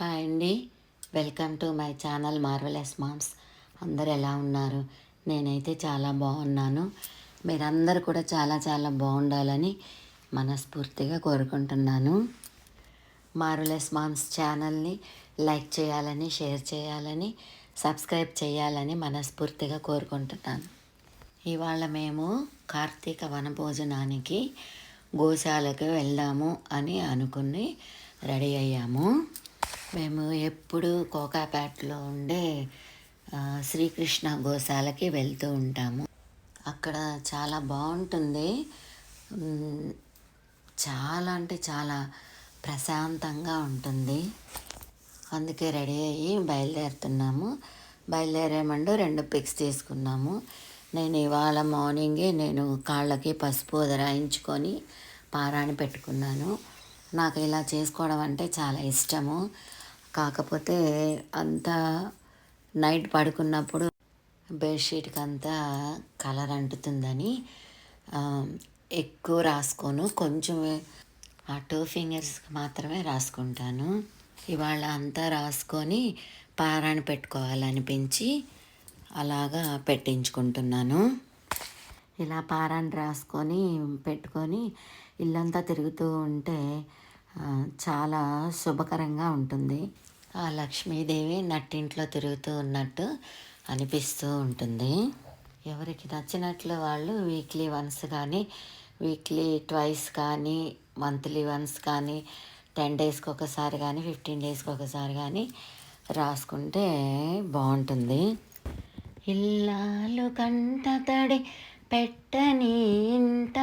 Hi అండి. Welcome to my channel marvellous moms. అందరు ఎలా ఉన్నారు? నేనైతే చాలా బాగున్నాను. మీరందరూ కూడా చాలా చాలా బాగుండాలని మనస్ఫూర్తిగా కోరుకుంటున్నాను. మార్వెలస్ మామ్స్ ఛానల్ని లైక్ చేయాలని షేర్ చేయాలని సబ్స్క్రైబ్ చేయాలని మనస్ఫూర్తిగా కోరుకుంటున్నాను. ఇవాళ మేము కార్తీక వనభోజనానికి గోశాలకు వెళ్దాము అని అనుకుని రెడీ అయ్యాము. మేము ఎప్పుడు కోకాపేటలో ఉండే శ్రీకృష్ణ గోశాలకి వెళ్తూ ఉంటాము. అక్కడ చాలా బాగుంటుంది. చాలా అంటే చాలా ప్రశాంతంగా ఉంటుంది. అందుకే రెడీ అయ్యి బయలుదేరుతున్నాము. బయలుదేరామంటూ రెండు పిక్స్ తీసుకున్నాము. నేను ఇవాళ మార్నింగే నేను కాళ్ళకి పసుపు రాయించుకొని పారాణి పెట్టుకున్నాను. నాకు ఇలా చేసుకోవడం అంటే చాలా ఇష్టము. కాకపోతే అంతా నైట్ పడుకున్నప్పుడు బెడ్షీట్కి అంతా కలర్ అంటుతుందని ఎక్కువ రాసుకోను. కొంచెం ఆ టూ ఫింగర్స్కి మాత్రమే రాసుకుంటాను. ఇవాళ అంతా రాసుకొని పారాణి పెట్టుకోవాలనిపించి అలాగా పెట్టించుకుంటున్నాను. ఇలా పారాన్ని రాసుకొని పెట్టుకొని ఇల్లంతా తిరుగుతూ ఉంటే చాలా శుభకరంగా ఉంటుంది. ఆ లక్ష్మీదేవి నట్టింట్లో తిరుగుతూ ఉన్నట్టు అనిపిస్తూ ఉంటుంది. ఎవరికి నచ్చినట్లు వాళ్ళు వీక్లీ వన్స్ కానీ వీక్లీ ట్వైస్ కానీ మంత్లీ వన్స్ కానీ టెన్ డేస్కి ఒకసారి కానీ ఫిఫ్టీన్ డేస్కి ఒకసారి కానీ రాసుకుంటే బాగుంటుంది. ఇల్లాలు కంట తడి పెట్టని ఇంట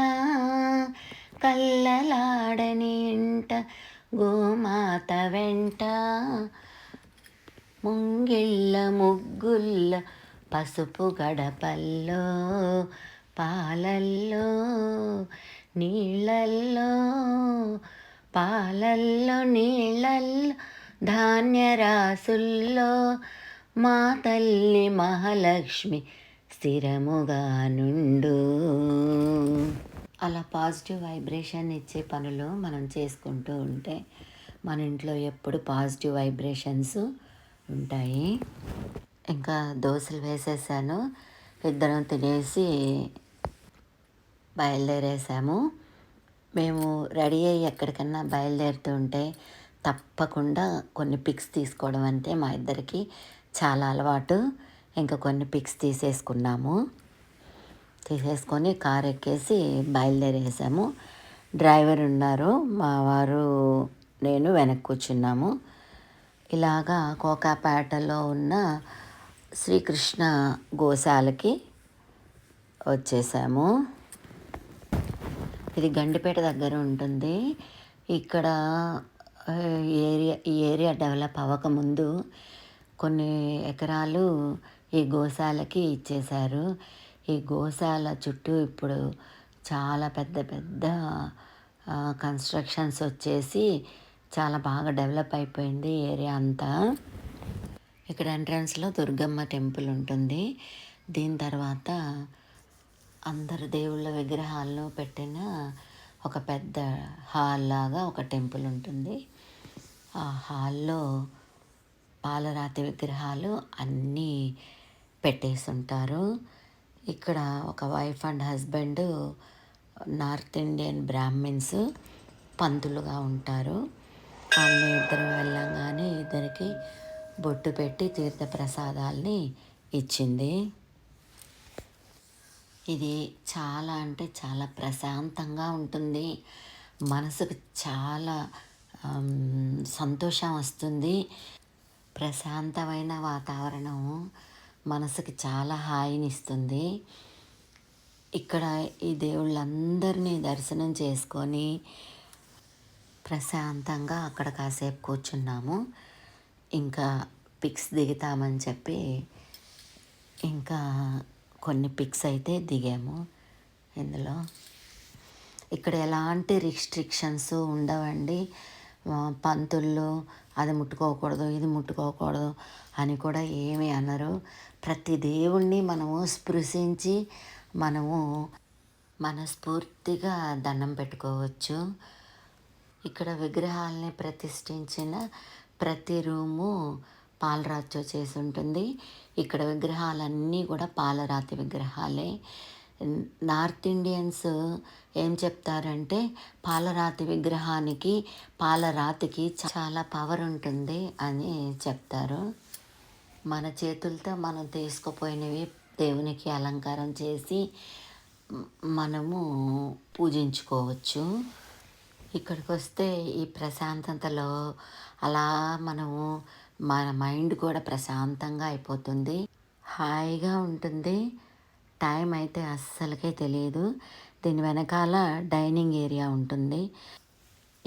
కల్లలాడని ఇంట గోమాత వెంట. ముంగిళ్ళ ముగ్గుల్ల పసుపు గడపల్లో పాలల్లో నీళ్ళల్లో పాలల్లో నీళ్ళల్లో ధాన్యరాసుల్లో మా తల్లి మహాలక్ష్మి స్థిరముగా నుండు అలా పాజిటివ్ వైబ్రేషన్ ఇచ్చే పనులు మనం చేసుకుంటూ ఉంటే మన ఇంట్లో ఎప్పుడు పాజిటివ్ వైబ్రేషన్స్ ఉంటాయి. ఇంకా దోశలు వేసేసాను ఇద్దరం తినేసి బయలుదేరేసాము. మేము రెడీ అయ్యి ఎక్కడికన్నా బయలుదేరుతుంటే తప్పకుండా కొన్ని పిక్స్ తీసుకోవడం అంటే మా ఇద్దరికి చాలా అలవాటు. ఇంకా కొన్ని పిక్స్ తీసేసుకున్నాము. తీసేసుకొని కార్ ఎక్కేసి బయలుదేరేసాము. డ్రైవర్ ఉన్నారు. మా వారు నేను వెనక్కి కూర్చున్నాము. ఇలాగా కోకాపేటలో ఉన్న శ్రీకృష్ణ గోశాలకి వచ్చేసాము. ఇది గండిపేట దగ్గర ఉంటుంది. ఇక్కడ ఏరియా ఈ ఏరియా డెవలప్ అవ్వకముందు కొన్ని ఎకరాలు ఈ గోశాలకి ఇచ్చేశారు. ఈ గోశాల చుట్టూ ఇప్పుడు చాలా పెద్ద పెద్ద కన్స్ట్రక్షన్స్ వచ్చేసి చాలా బాగా డెవలప్ అయిపోయింది ఏరియా అంతా. ఇక్కడ ఎంట్రన్స్లో దుర్గమ్మ టెంపుల్ ఉంటుంది. దీని తర్వాత అందరు దేవుళ్ళ విగ్రహాలను పెట్టిన ఒక పెద్ద హాల్ లాగా ఒక టెంపుల్ ఉంటుంది. ఆ హాల్లో పాలరాతి విగ్రహాలు అన్నీ పెట్టేసి ఉంటారు ఇక్కడ ఒక wife and husband north Indian brahmins పంతులుగా ఉంటారు. వాళ్ళు ఇద్దరు వెళ్ళంగానే ఇద్దరికి బొట్టు పెట్టి తీర్థ ప్రసాదాల్ని ఇచ్చింది. ఇది చాలా అంటే చాలా ప్రశాంతంగా ఉంటుంది. మనసుకు చాలా సంతోషం వస్తుంది. ప్రశాంతమైన వాతావరణం మనసుకి చాలా హాయినిస్తుంది. ఇక్కడ ఈ దేవుళ్ళందరినీ దర్శనం చేసుకొని ప్రశాంతంగా అక్కడ కాసేపు కూర్చున్నాము. ఇంకా పిక్స్ దిగుతామని చెప్పి ఇంకా కొన్ని పిక్స్ అయితే దిగాము. ఇందులో ఇక్కడ ఎలాంటి రిస్ట్రిక్షన్స్ ఉండవండి. పంతులు పంతుల్లో అది ముట్టుకోకూడదు ఇది ముట్టుకోకూడదు అని కూడా ఏమీ అనరు. ప్రతి దేవుణ్ణి మనము స్పృశించి మనము మనస్ఫూర్తిగా దండం పెట్టుకోవచ్చు. ఇక్కడ విగ్రహాలని ప్రతిష్ఠించిన ప్రతి రూము పాలరాతితో చేసి ఉంటుంది. ఇక్కడ విగ్రహాలన్నీ కూడా పాలరాతి విగ్రహాలే. నార్త్ ఇండియన్స్ ఏం చెప్తారంటే పాలరాతి విగ్రహానికి పాలరాతికి చాలా పవర్ ఉంటుంది అని చెప్తారు. మన చేతులతో మనం తీసుకుపోయినవి దేవునికి అలంకారం చేసి మనము పూజించుకోవచ్చు. ఇక్కడికి వస్తే ఈ ప్రశాంతతలో అలా మనము మన మైండ్ కూడా ప్రశాంతంగా అయిపోతుంది. హాయిగా ఉంటుంది. టైం అయితే అస్సలకే తెలియదు దీని వెనకాల డైనింగ్ ఏరియా ఉంటుంది.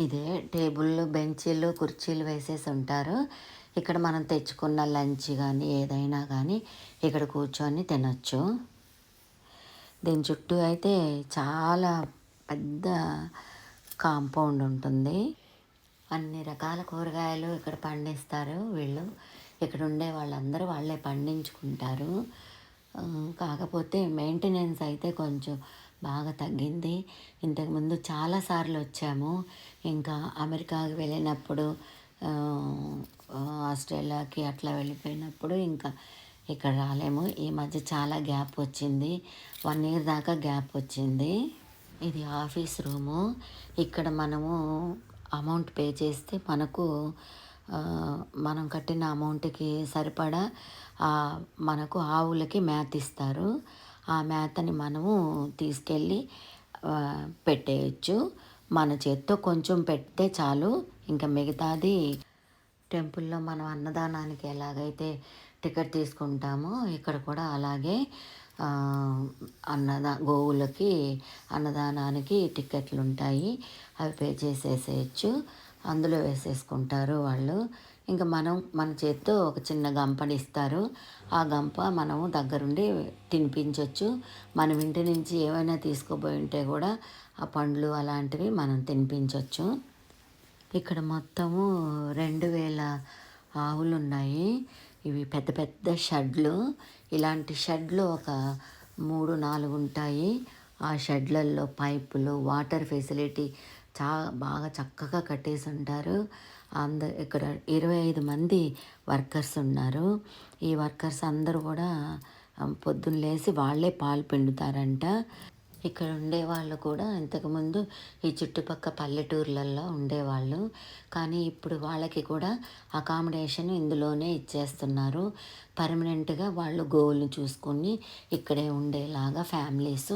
ఇదే టేబుళ్ళు బెంచీలు కుర్చీలు వేసేసి ఉంటారు. ఇక్కడ మనం తెచ్చుకున్న లంచ్ కానీ ఏదైనా కానీ ఇక్కడ కూర్చొని తినొచ్చు. దీని చుట్టూ అయితే చాలా పెద్ద కాంపౌండ్ ఉంటుంది. అన్ని రకాల కూరగాయలు ఇక్కడ పండిస్తారు వీళ్ళు. ఇక్కడ ఉండే వాళ్ళందరూ వాళ్ళే పండించుకుంటారు. కాకపోతే మెయింటెనెన్స్ అయితే కొంచెం బాగా తగ్గింది. ఇంతకుముందు చాలాసార్లు వచ్చాము. ఇంకా అమెరికాకి వెళ్ళినప్పుడు ఆస్ట్రేలియాకి అట్లా వెళ్ళిపోయినప్పుడు ఇంకా ఇక్కడ రాలేము. ఈ మధ్య చాలా గ్యాప్ వచ్చింది. వన్ ఇయర్ దాకా గ్యాప్ వచ్చింది. ఇది ఆఫీస్ రూము. ఇక్కడ మనము అమౌంట్ పే చేస్తే మనకు మనం కట్టిన అమౌంట్కి సరిపడా మనకు ఆవులకి మేత ఇస్తారు. ఆ మేతని మనము తీసుకెళ్ళి పెట్టేయచ్చు. మన చేత్తో కొంచెం పెడితే చాలు. ఇంకా మిగతాది టెంపుల్లో మనం అన్నదానానికి ఎలాగైతే టికెట్ తీసుకుంటామో ఇక్కడ కూడా అలాగే అన్నదా గోవులకి అన్నదానానికి టికెట్లు ఉంటాయి అవి పే చేసేసేయచ్చు. అందులో వేసేసుకుంటారు వాళ్ళు. ఇంకా మనం మన చేత్తో ఒక చిన్న గంపని ఇస్తారు. ఆ గంప మనము దగ్గరుండి తినిపించవచ్చు మనం ఇంటి నుంచి ఏమైనా తీసుకుపోయి ఉంటే కూడా ఆ పండ్లు అలాంటివి మనం తినిపించవచ్చు ఇక్కడ మొత్తము రెండు వేల ఆవులు ఉన్నాయి ఇవి పెద్ద పెద్ద షెడ్లు. ఇలాంటి షెడ్లు ఒక మూడు నాలుగు ఉంటాయి. ఆ షెడ్లలో పైపులు వాటర్ ఫెసిలిటీ చా బాగా చక్కగా కట్టేసి ఉంటారు. అంద ఇక్కడ ఇరవై ఐదు మంది వర్కర్స్ ఉన్నారు. ఈ వర్కర్స్ అందరూ కూడా పొద్దున్న లేచి వాళ్ళే పాలు పిండుతారంట. ఇక్కడ ఉండేవాళ్ళు కూడా ఇంతకుముందు ఈ చుట్టుపక్క పల్లెటూర్లలో ఉండేవాళ్ళు. కానీ ఇప్పుడు వాళ్ళకి కూడా అకామిడేషన్ ఇందులోనే ఇచ్చేస్తున్నారు. పర్మనెంట్గా వాళ్ళు గోవులను చూసుకొని ఇక్కడే ఉండేలాగా ఫ్యామిలీస్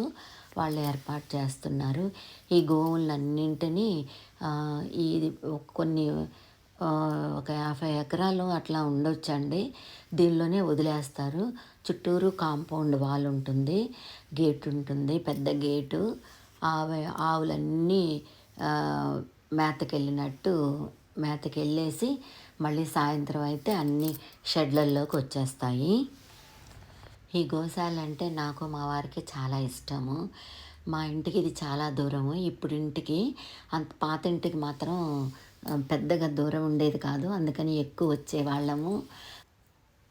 వాళ్ళు ఏర్పాటు చేస్తున్నారు. ఈ గోవులన్నింటినీ ఈ కొన్ని ఒక యాభై ఎకరాలు అట్లా ఉండొచ్చండి. దీనిలోనే వదిలేస్తారు. చుట్టూరు కాంపౌండ్ వాల్ ఉంటుంది గేట్ ఉంటుంది పెద్ద గేటు ఆవు ఆవులన్నీ మేతకెళ్ళినట్టు మేతకెళ్ళేసి మళ్ళీ సాయంత్రం అయితే అన్ని షెడ్లల్లోకి వచ్చేస్తాయి. ఈ గోశాల అంటే నాకు మా వారికి చాలా ఇష్టము. మా ఇంటికి ఇది చాలా దూరము. ఇప్పుడు ఇంటికి అంత పాత ఇంటికి మాత్రం పెద్దగా దూరం ఉండేది కాదు. అందుకని ఎక్కువ వచ్చేవాళ్ళము.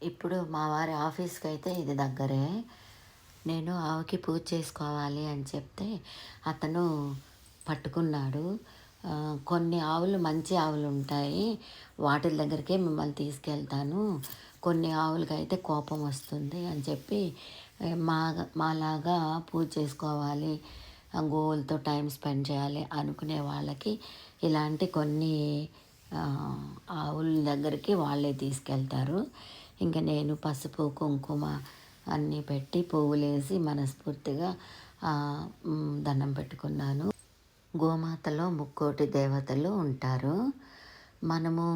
ఇప్పుడు మా వారి ఆఫీస్కి అయితే ఇది దగ్గరే. నేను ఆవుకి పూజ చేసుకోవాలి అని చెప్తే అతను పట్టుకున్నాడు. కొన్ని ఆవులు మంచి ఆవులు ఉంటాయి. వాటి దగ్గరికే మిమ్మల్ని తీసుకెళ్తాను. కొన్ని ఆవులకి అయితే కోపం వస్తుంది అని చెప్పి మా మాలాగా పూజ చేసుకోవాలి. గోవులతో టైం స్పెండ్ చేయాలి అనుకునే వాళ్ళకి ఇలాంటి కొన్ని ఆవుల దగ్గరికి వాళ్ళే తీసుకెళ్తారు. ఇంకా నేను పసుపు కుంకుమ అన్నీ పెట్టి పువ్వులేసి మనస్ఫూర్తిగా దండం పెట్టుకున్నాను. గోమాతలో ముక్కోటి దేవతలు ఉంటారు. మనము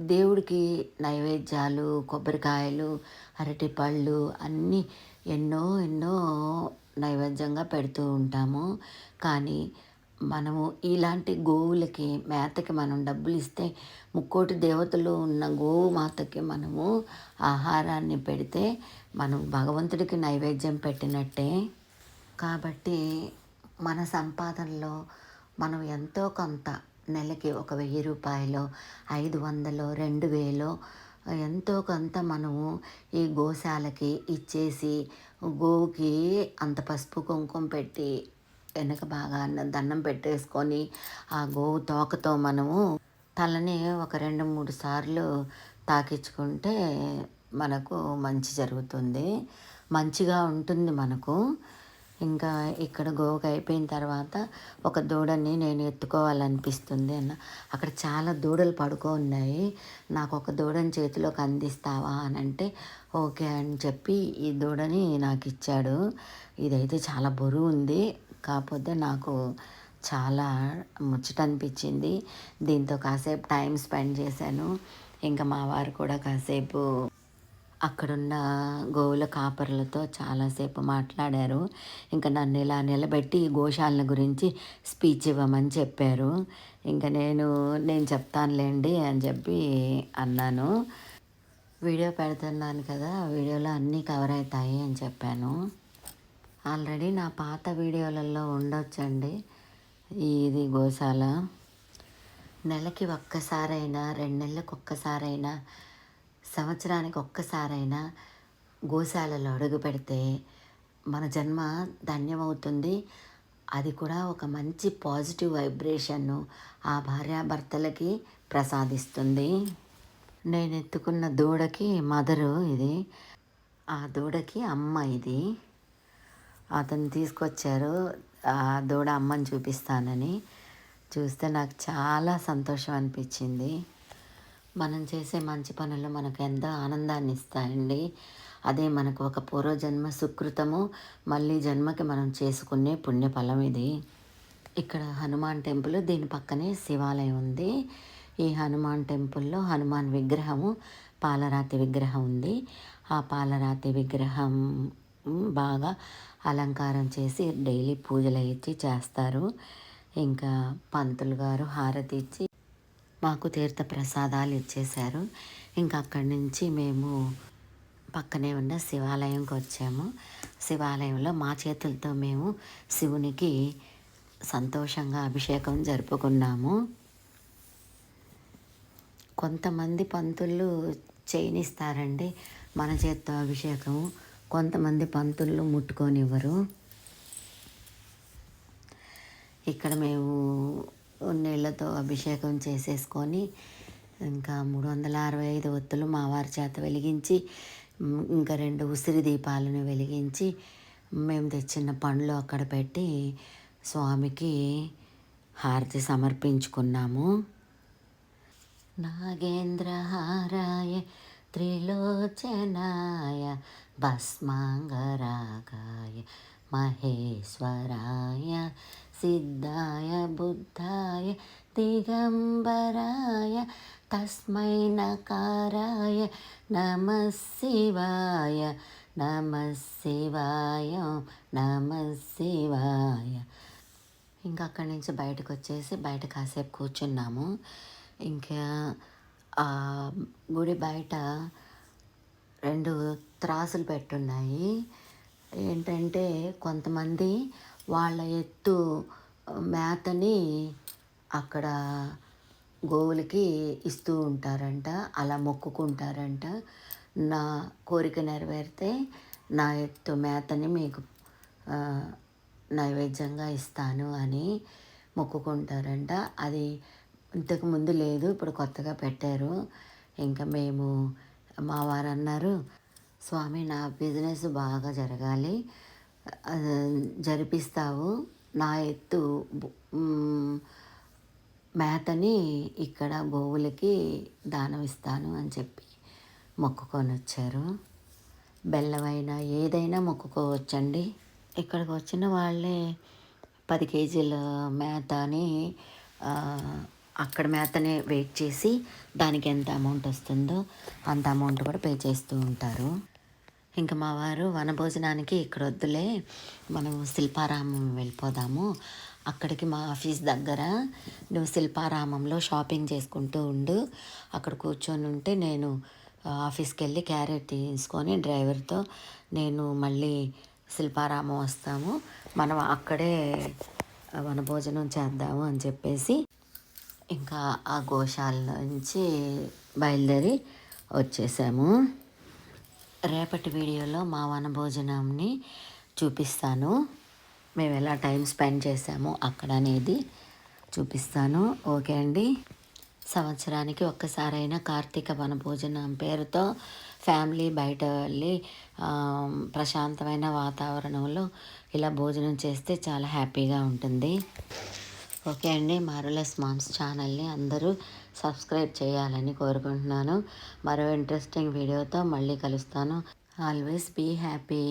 దేవుడికి నైవేద్యాలు కొబ్బరికాయలు అరటిపళ్ళు అన్నీ ఎన్నో ఎన్నో నైవేద్యంగా పెడుతూ ఉంటాము. కానీ మనము ఇలాంటి గోవులకి మేతకి మనం డబ్బులు ఇస్తే ముక్కోటి దేవతలు ఉన్న గోవు మాతకి మనము ఆహారాన్ని పెడితే మనం భగవంతుడికి నైవేద్యం పెట్టినట్టే. కాబట్టి మన సంపాదనలో మనం ఎంతో కొంత నెలకి ఒక వెయ్యి రూపాయలు ఐదు వందలు రెండు వేలు ఎంతో కొంత మనము ఈ గోశాలకి ఇచ్చేసి గోవుకి అంత పసుపు కుంకుమ పెట్టి వెనక బాగా దండం పెట్టేసుకొని ఆ గోవు తోకతో మనము తలని ఒక రెండు మూడు సార్లు తాకించుకుంటే మనకు మంచి జరుగుతుంది. మంచిగా ఉంటుంది మనకు. ఇంకా ఇక్కడ గోవుక అయిపోయిన తర్వాత ఒక దూడని నేను ఎత్తుకోవాలనిపిస్తుంది అన్న. అక్కడ చాలా దూడలు పడుకో ఉన్నాయి. నాకు ఒక దూడని చేతిలోకి అందిస్తావా అని అంటే ఓకే అని చెప్పి ఈ దూడని నాకు ఇచ్చాడు. ఇదైతే చాలా బరువు ఉంది. కాకపోతే నాకు చాలా ముచ్చట అనిపించింది. దీంతో కాసేపు టైం స్పెండ్ చేశాను. ఇంకా మా వారు కూడా కాసేపు అక్కడున్న గోవుల కాపరులతో చాలాసేపు మాట్లాడారు. ఇంకా నన్ను ఇలా నిలబెట్టి గోశాల గురించి స్పీచ్ ఇవ్వమని చెప్పారు. ఇంకా నేను నేను చెప్తానులేండి అని చెప్పి అన్నాను. వీడియో పెడుతున్నాను కదా వీడియోలో అన్నీ కవర్ అవుతాయి అని చెప్పాను. ఆల్రెడీ నా పాత వీడియోలలో ఉండొచ్చండి ఇది గోశాల. నెలకి ఒక్కసారైనా రెండు నెలలకు ఒక్కసారైనా సంవత్సరానికి ఒక్కసారైనా గోశాలలో అడుగు పెడితే మన జన్మ ధన్యమవుతుంది. అది కూడా ఒక మంచి పాజిటివ్ వైబ్రేషన్ను ఆ భార్యాభర్తలకి ప్రసాదిస్తుంది. నేను ఎత్తుకున్న దూడకి మదరు ఇది. ఆ దూడకి అమ్మ ఇది. అతను తీసుకొచ్చారు. ఆ దూడ అమ్మని చూపిస్తానని. చూస్తే నాకు చాలా సంతోషం అనిపించింది. మనం చేసే మంచి పనులు మనకు ఎంతో ఆనందాన్ని ఇస్తాయండి. అదే మనకు ఒక పూర్వజన్మ సుకృతము మళ్ళీ జన్మకి మనం చేసుకునే పుణ్యఫలం ఇది. ఇక్కడ హనుమాన్ టెంపుల్ దీని పక్కనే శివాలయం ఉంది. ఈ హనుమాన్ టెంపుల్లో హనుమాన్ విగ్రహము పాలరాతి విగ్రహం ఉంది. ఆ పాలరాతి విగ్రహం బాగా అలంకారం చేసి డైలీ పూజలు ఇచ్చి చేస్తారు. ఇంకా పంతులు గారు హారతి ఇచ్చి మాకు తీర్థ ప్రసాదాలు ఇచ్చేశారు. ఇంకా అక్కడి నుంచి మేము పక్కనే ఉన్న శివాలయంకి వచ్చాము. శివాలయంలో మా చేతులతో మేము శివునికి సంతోషంగా అభిషేకం జరుపుకున్నాము. కొంతమంది పంతులు చేయనిస్తారండి మన చేత్తో అభిషేకం కొంతమంది పంతులు ముట్టుకొనివ్వరు. ఇక్కడ మేము నీళ్ళతో అభిషేకం చేసేసుకొని ఇంకా మూడు వందల అరవై ఐదు ఒత్తులు మావారి చేత వెలిగించి ఇంకా రెండు ఉసిరి దీపాలను వెలిగించి మేము తెచ్చిన పండ్లు అక్కడ పెట్టి స్వామికి హారతి సమర్పించుకున్నాము. నాగేంద్రహారాయ త్రిలోచనాయ భస్మాంగరాగాయ మహేశ్వరాయ సిద్ధాయ బుద్ధాయ దిగంబరాయ తస్మై నకారాయ నమ శివాయ నమ శివాయ నమ శివాయ ఇంకా అక్కడి నుంచి బయటకు వచ్చేసి బయట కాసేపు కూర్చున్నాము. ఇంకా ఆ గుడి బయట రెండు త్రాసులు పెట్టున్నాయి. ఏంటంటే కొంతమంది వాళ్ళ ఎత్తు మేతని అక్కడ గోవులకి ఇస్తూ ఉంటారంట. అలా మొక్కుకుంటారంట. నా కోరిక నెరవేరితే నా ఎత్తు మేతని మీకు నైవేద్యంగా ఇస్తాను అని మొక్కుకుంటారంట. అది ఇంతకుముందు లేదు ఇప్పుడు కొత్తగా పెట్టారు. ఇంకా మేము మా వారు అన్నారు స్వామి నా బిజినెస్ బాగా జరగాలి. జరిపిస్తావు. నా ఎత్తు మేతని ఇక్కడ గోవులకి దానం ఇస్తాను అని చెప్పి మొక్కుకొని వచ్చారు. బెల్లమైనా ఏదైనా మొక్కుకోవచ్చండి. ఇక్కడికి వచ్చిన వాళ్ళే పది కేజీల మేత అని అక్కడ మేతనే వెయిట్ చేసి దానికి ఎంత అమౌంట్ వస్తుందో అంత అమౌంట్ కూడా పే చేస్తూ ఉంటారు. ఇంకా మా వారు వనభోజనానికి ఇక్కడ వద్దులే. మనం శిల్పారామం వెళ్ళిపోదాము. అక్కడికి మా ఆఫీస్ దగ్గర నువ్వు శిల్పారామంలో షాపింగ్ చేసుకుంటూ ఉండు. అక్కడ కూర్చొని ఉంటే నేను ఆఫీస్కి వెళ్ళి క్యారెట్ తీసుకొని డ్రైవర్తో నేను మళ్ళీ శిల్పారామం వస్తాము. మనం అక్కడే వనభోజనం చేద్దాము అని చెప్పేసి ఇంకా ఆ గోశాల నుంచి బయలుదేరి వచ్చేసాము. రేపటి వీడియోలో మా వనభోజనంని చూపిస్తాను. మేము ఎలా టైం స్పెండ్ చేసాము అక్కడ అనేది చూపిస్తాను. ఓకే అండి. సంవత్సరానికి ఒక్కసారైనా కార్తీక వనభోజనం పేరుతో ఫ్యామిలీ బయట వెళ్ళి ప్రశాంతమైన వాతావరణంలో ఇలా భోజనం చేస్తే చాలా హ్యాపీగా ఉంటుంది. ఓకే అండి. మారులెస్ మామ్స్ ఛానల్ని అందరూ సబ్స్క్రైబ్ చేయాలని కోరుకుంటున్నాను. మరో ఇంట్రెస్టింగ్ వీడియోతో మళ్ళీ కలుస్తాను. Always be happy